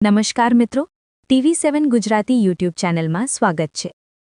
નમસ્કાર મિત્રો, ટીવી સેવન ગુજરાતી યુટ્યુબ ચેનલમાં સ્વાગત છે.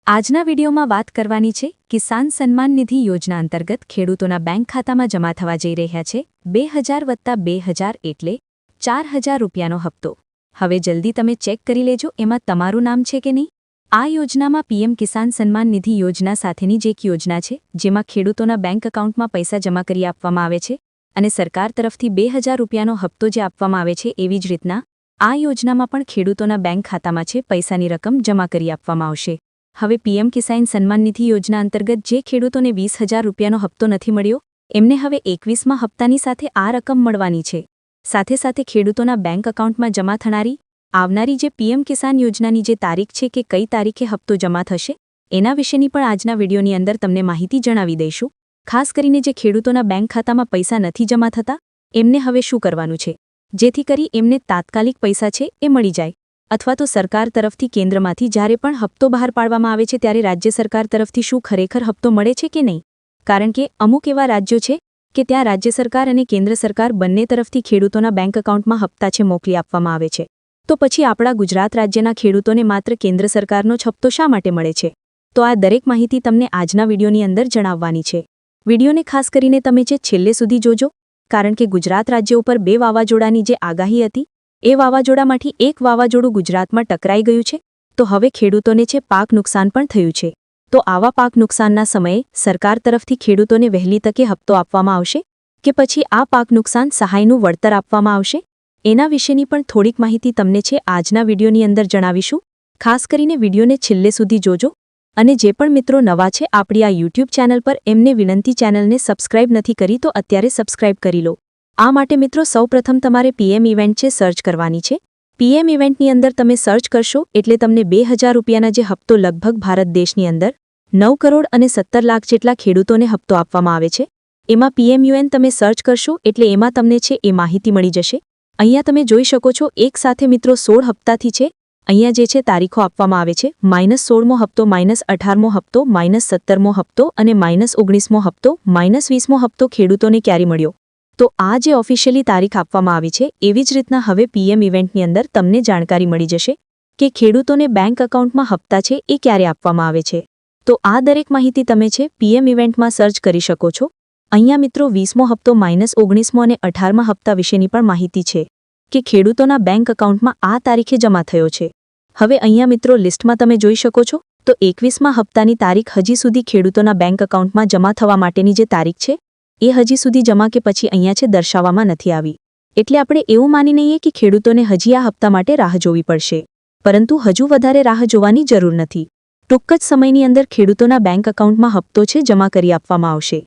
આજના વિડીયોમાં વાત કરવાની છે, કિસાન સન્માન નિધિ યોજના અંતર્ગત ખેડૂતોના બેંક ખાતામાં જમા થવા જઈ રહ્યા છે, બે હજાર વત્તા બે હજાર એટલે ચાર હજાર રૂપિયાનો હપ્તો. હવે જલ્દી તમે ચેક કરી લેજો, એમાં તમારું નામ છે કે નહીં? આ યોજનામાં પીએમ કિસાન સન્માન નિધિ યોજના સાથેની જ એક યોજના છે, જેમાં ખેડૂતોના બેંક એકાઉન્ટમાં પૈસા જમા કરી આપવામાં આવે છે અને સરકાર તરફથી બે હજાર રૂપિયાનો હપ્તો જે આપવામાં આવે છે એવી જ રીતના આ યોજનામાં પણ ખેડૂતોના બેંક ખાતામાં છે, પૈસાની રકમ જમા કરી આપવામાં આવશે. હવે પીએમ કિસાન સન્માન નિધિ યોજના અંતર્ગત જે ખેડૂતોને વીસ હજાર રૂપિયાનો હપ્તો નથી મળ્યો, એમને હવે એકવીસમાં હપ્તાની સાથે આ રકમ મળવાની છે. સાથે સાથે ખેડૂતોના બેંક એકાઉન્ટમાં જમા થનારી, આવનારી જે પીએમ કિસાન યોજનાની જે તારીખ છે કે કઈ તારીખે હપ્તો જમા થશે, એના વિશેની પણ આજના વિડીયોની અંદર તમને માહિતી જણાવી દઈશું. ખાસ કરીને જે ખેડૂતોના બેંક ખાતામાં પૈસા નથી જમા થતા, એમને હવે શું કરવાનું છે? જેથી કરી એમને તાત્કાલિક પૈસા છે એ મળી જાય. અથવા તો સરકાર તરફથી કેન્દ્રમાંથી જ્યારે પણ હપ્તો બહાર પાડવામાં આવે છે ત્યારે રાજ્ય સરકાર તરફથી શું ખરેખર હપ્તો મળે છે કે નહીં? કારણ કે અમુક એવા રાજ્યો છે કે ત્યાં રાજ્ય સરકાર અને કેન્દ્ર સરકાર બંને તરફથી ખેડૂતોના બેંક એકાઉન્ટમાં હપ્તા છે મોકલી આપવામાં આવે છે. તો પછી આપણા ગુજરાત રાજ્યના ખેડૂતોને માત્ર કેન્દ્ર સરકારનો જ હપ્તો શા માટે મળે છે? તો આ દરેક માહિતી તમને આજના વિડીયોની અંદર જણાવવાની છે. વિડીયોને ખાસ કરીને તમે જે છેલ્લે સુધી જોજો કારણ કે ગુજરાત રાજ્ય ઉપર બે વાવાઝોડાની જે આગાહી હતી, એ વાવાઝોડામાંથી એક વાવાઝોડું ગુજરાતમાં ટકરાઈ ગયું છે, તો હવે ખેડૂતોને છે પાક નુકસાન પણ થયું છે. તો આવા પાક નુકસાનના સમયે સરકાર તરફથી ખેડૂતોને વહેલી તકે હપ્તો આપવામાં આવશે કે પછી આ પાક નુકસાન સહાયનું વળતર આપવામાં આવશે? એના વિશેની પણ થોડીક માહિતી તમને છે આજના વિડીયોની અંદર જણાવીશું. ખાસ કરીને વિડીયોને છેલ્લે સુધી જોજો. અને જે પણ મિત્રો નવા છે, આપણી આ યુટ્યુબ ચેનલ પર એમને વિનંતી ચેનલને સબસ્ક્રાઇબ નથી કરી તો અત્યારે સબસ્ક્રાઇબ કરી લો. આ માટે મિત્રો સૌપ્રથમ તમારે પીએમ ઇવેન્ટ છે સર્ચ કરવાની છે. પીએમ ઇવેન્ટની અંદર તમે સર્ચ કરશો એટલે તમને બે હજાર રૂપિયાના જે હપ્તો લગભગ ભારત દેશની અંદર નવ કરોડ અને સત્તર લાખ જેટલા ખેડૂતોને હપ્તો આપવામાં આવે છે. એમાં પીએમયુએન તમે સર્ચ કરશો એટલે એમાં તમને છે એ માહિતી મળી જશે. અહીંયા તમે જોઈ શકો છો એક સાથે મિત્રો સોળ હપ્તાથી છે અહીંયા જે છે તારીખો આપવામાં આવે છે. માઇનસ સોળમો હપ્તો, માઇનસ અઢારમો હપ્તો, માઇનસ સત્તરમો હપ્તો અને માઇનસ ઓગણીસમો હપ્તો, માઇનસ વીસમો હપ્તો ખેડૂતોને ક્યારે મળ્યો? તો આ જે ઓફિશિયલી તારીખ આપવામાં આવી છે, એવી જ રીતના હવે પીએમ ઇવેન્ટની અંદર તમને જાણકારી મળી જશે કે ખેડૂતોને બેંક એકાઉન્ટમાં હપ્તા છે એ ક્યારે આપવામાં આવે છે. તો આ દરેક માહિતી તમે છે પીએમ ઇવેન્ટમાં સર્ચ કરી શકો છો. અહીંયા મિત્રો વીસમો હપ્તો, માઇનસ ઓગણીસમો અને અઢારમા હપ્તા વિશેની પણ માહિતી છે. કે ખેડૂતોના બેંક એકાઉન્ટમાં આ તારીખે જમા થયો છે. હવે અહીંયા મિત્રો લિસ્ટમાં તમે જોઈ શકો છો, તો એકવીસમાં હપ્તાની તારીખ હજી સુધી ખેડૂતોના બેંક એકાઉન્ટમાં જમા થવા માટેની જે તારીખ છે, એ હજી સુધી જમા કે પછી અહીંયા છે દર્શાવવામાં નથી આવી. એટલે આપણે એવું માની નહીએ કે ખેડૂતોને હજી આ હપ્તા માટે રાહ જોવી પડશે. પરંતુ હજુ વધારે રાહ જોવાની જરૂર નથી. ટૂંક જ સમયની અંદર ખેડૂતોના બેંક એકાઉન્ટમાં હપ્તો છે જમા કરી આપવામાં આવશે.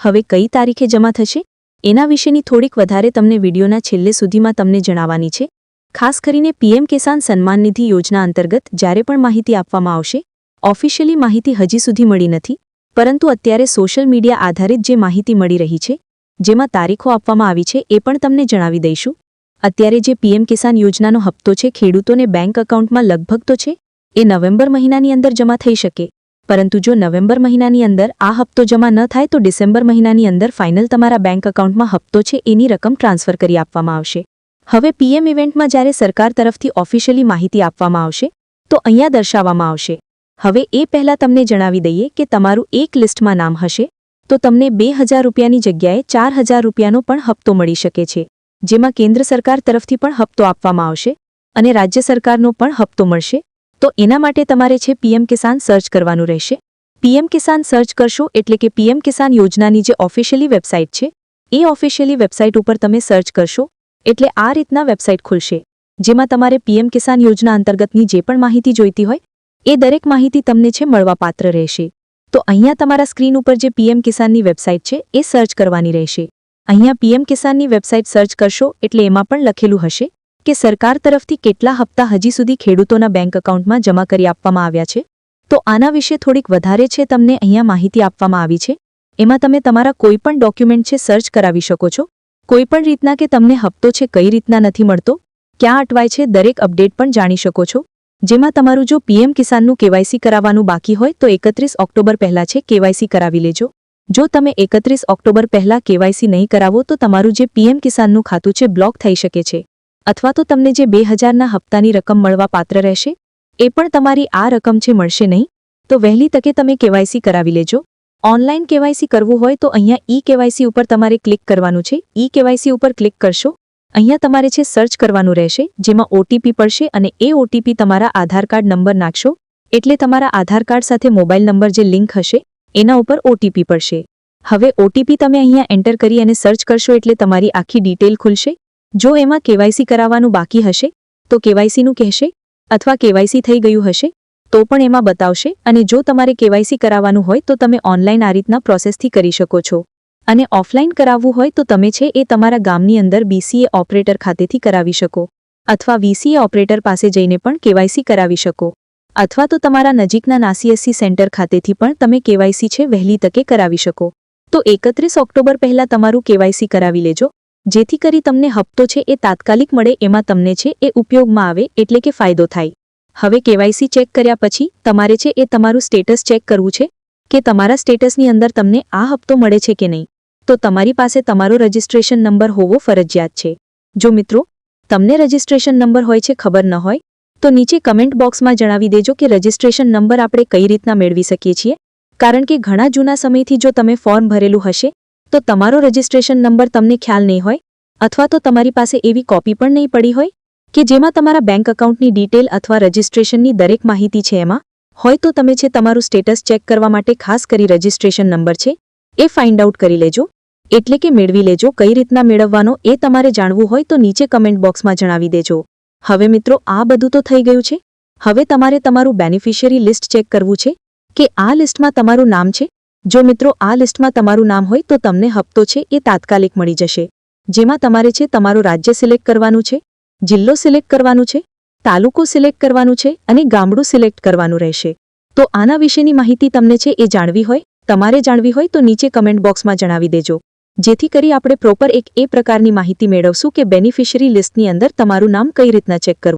હવે કઈ તારીખે જમા થશે? એના વિશેની થોડીક વધારે તમને વિડીયોના છેલ્લે સુધીમાં તમને જણાવવાની છે. ખાસ કરીને પીએમ કિસાન સન્માન નિધિ યોજના અંતર્ગત જ્યારે પણ માહિતી આપવામાં આવશે, ઓફિશિયલી માહિતી હજી સુધી મળી નથી, પરંતુ અત્યારે સોશિયલ મીડિયા આધારિત જે માહિતી મળી રહી છે, જેમાં તારીખો આપવામાં આવી છે એ પણ તમને જણાવી દઈશું. અત્યારે જે પીએમ કિસાન યોજનાનો હપ્તો છે ખેડૂતોને બેંક એકાઉન્ટમાં લગભગ તો છે, એ નવેમ્બર મહિનાની અંદર જમા થઈ શકે. પરંતુ જો નવેમ્બર મહિનાની અંદર આ હપ્તો જમા ન થાય તો ડિસેમ્બર મહિનાની અંદર ફાઇનલ તમારા બેંક એકાઉન્ટમાં હપ્તો છે એની રકમ ટ્રાન્સફર કરી આપવામાં આવશે. હવે પીએમ ઇવેન્ટમાં જ્યારે સરકાર તરફથી ઓફિશિયલી માહિતી આપવામાં આવશે, તો અહીંયા દર્શાવવામાં આવશે. હવે એ પહેલાં તમને જણાવી દઈએ કે તમારું એક લિસ્ટમાં નામ હશે, તો તમને બે હજાર રૂપિયાની જગ્યાએ ચાર હજાર રૂપિયાનો પણ હપ્તો મળી શકે છે, જેમાં કેન્દ્ર સરકાર તરફથી પણ હપ્તો આપવામાં આવશે અને રાજ્ય સરકારનો પણ હપ્તો મળશે તો એના માટે તમારે છે પીએમ કિસાન સર્ચ કરવાનું રહેશે. પીએમ કિસાન સર્ચ કરશો એટલે કે પીએમ કિસાન યોજનાની જે ઓફિશિયલી વેબસાઇટ છે, એ ઓફિશિયલી વેબસાઇટ ઉપર તમે સર્ચ કરશો, એટલે આ રીતના વેબસાઇટ ખુલશે, જેમાં તમારે પીએમ કિસાન યોજના અંતર્ગતની જે પણ માહિતી જોઈતી હોય, એ દરેક માહિતી તમને છે મળવાપાત્ર રહેશે. તો અહીંયા તમારા સ્ક્રીન ઉપર જે પીએમ કિસાનની વેબસાઇટ છે, એ સર્ચ કરવાની રહેશે. અહીંયા પીએમ કિસાનની વેબસાઇટ સર્ચ કરશો, એટલે એમાં પણ લખેલું હશે કે સરકાર તરફથી કેટલા હપ્તા હજી સુધી ખેડૂતોના બેંક એકાઉન્ટમાં જમા કરી આપવામાં આવ્યા છે? તો આના વિશે થોડીક વધારે છે તમને અહીંયા માહિતી આપવામાં આવી છે. એમાં તમે તમારા કોઈપણ ડોક્યુમેન્ટ છે સર્ચ કરાવી શકો છો. કોઈપણ રીતના કે તમને હપ્તો છે કઈ રીતના નથી મળતો, ક્યાં અટવાય છે દરેક અપડેટ પણ જાણી શકો છો. જેમાં તમારું જો પીએમ કિસાનનું કેવાયસી કરાવવાનું બાકી હોય તો એકત્રીસ ઓક્ટોબર પહેલાં છે કેવાયસી કરાવી લેજો. જો તમે એકત્રીસ ઓક્ટોબર પહેલાં કેવાયસી નહીં કરાવો તો તમારું જે પીએમ કિસાનનું ખાતું છે બ્લોક થઈ શકે છે. અથવા તો તમને જે બે હજારના હપ્તાની રકમ મળવા પાત્ર રહેશે, એ પણ તમારી આ રકમ છે મળશે નહીં? તો વહેલી તકે તમે કેવાયસી કરાવી લેજો. ઓનલાઈન કેવાયસી કરવું હોય તો અહીંયા ઈ કેવાયસી ઉપર તમારે ક્લિક કરવાનું છે. ઈ કેવાયસી ઉપર ક્લિક કરશો. અહીંયા તમારે છે સર્ચ કરવાનું રહેશે, જેમાં ઓટીપી પડશે અને એ ઓટીપી તમારા આધાર કાર્ડ નંબર નાખશો. એટલે તમારા આધાર કાર્ડ સાથે મોબાઈલ નંબર જે લિંક હશે, એના ઉપર ઓટીપી પડશે. હવે ઓટીપી તમે અહીંયા એન્ટર કરી અને સર્ચ કરશો એટલે તમારી આખી ડિટેલ ખુલશે. જો એમાં કેવાયસી કરાવવાનું બાકી હશે, તો કેવાયસીનું કહેશે, અથવા કેવાયસી થઈ ગયું હશે, તો પણ એમાં બતાવશે, અને જો તમારે કેવાયસી કરાવવાનું હોય તો તમે ઓનલાઈન આ રીતના પ્રોસેસથી કરી શકો છો. અને ઓફલાઈન કરાવવું હોય તો તમે છે એ તમારા ગામની અંદર બીસીએ ઓપરેટર ખાતેથી કરાવી શકો, અથવા વીસીએ ઓપરેટર પાસે જઈને પણ કેવાયસી કરાવી શકો, અથવા તો તમારા નજીકના નાસીએસસી સેન્ટર ખાતેથી પણ તમે કેવાયસી છે વહેલી તકે કરાવી શકો. તો એકત્રીસ ઓક્ટોબર પહેલાં તમારું કેવાયસી કરાવી લેજો જેથી કરી તમને હપ્તો છે એ તાત્કાલિક મળે એમાં તમને છે એ ઉપયોગમાં આવે એટલે કે ફાયદો થાય. હવે કેવાયસી ચેક કર્યા પછી તમારે છે એ તમારું સ્ટેટસ ચેક કરવું છે કે તમારા સ્ટેટસની અંદર તમને આ હપ્તો મળે છે કે નહીં. તો તમારી પાસે તમારો રજિસ્ટ્રેશન નંબર હોવો ફરજિયાત છે. જો મિત્રો, તમને રજિસ્ટ્રેશન નંબર હોય છે ખબર ન હોય, તો નીચે કમેન્ટ બોક્સમાં જણાવી દેજો કે રજિસ્ટ્રેશન નંબર આપણે કઈ રીતના મેળવી શકીએ છીએ. કારણ કે ઘણા જૂના સમયથી જો તમે ફોર્મ ભરેલું હશે તો તમારો રજિસ્ટ્રેશન નંબર તમને ખ્યાલ નહીં હોય, અથવા તો તમારી પાસે એવી કોપી પણ નહીં પડી હોય, કે જેમાં તમારા બેંક એકાઉન્ટની ડિટેલ અથવા રજિસ્ટ્રેશનની દરેક માહિતી છે એમાં, હોય તો તમે છે તમારું સ્ટેટસ ચેક કરવા માટે ખાસ કરી રજિસ્ટ્રેશન નંબર છે, એ ફાઇન્ડ આઉટ કરી લેજો, એટલે કે મેળવી લેજો, કઈ રીતના મેળવવાનો એ તમારે જાણવું હોય તો નીચે કમેન્ટ બોક્સમાં જણાવી દેજો. હવે મિત્રો, આ બધું તો થઈ ગયું છે. હવે તમારે તમારું બેનિફિશિયરી લિસ્ટ ચેક કરવું છે, કે આ લિસ્ટમાં તમારું નામ છે જો મિત્રો આ લિસ્ટમાં તમારું નામ હોય તો તમને હપ્તો છે એ તાત્કાલિક મળી જશે. જેમાં તમારે છે તમારું રાજ્ય સિલેક્ટ કરવાનું છે, જિલ્લો સિલેક્ટ કરવાનું છે, તાલુકો સિલેક્ટ કરવાનું છે અને ગામડું સિલેક્ટ કરવાનું રહેશે. તો આના વિશેની માહિતી તમને છે એ જાણવી હોય, તમારે જાણવી હોય તો નીચે કમેન્ટ બોક્સમાં જણાવી દેજો. જેથી કરી આપણે પ્રોપર એક એ પ્રકારની માહિતી મેળવશું કે બેનિફિશરી લિસ્ટની અંદર તમારું નામ કઈ રીતના ચેક કરવું.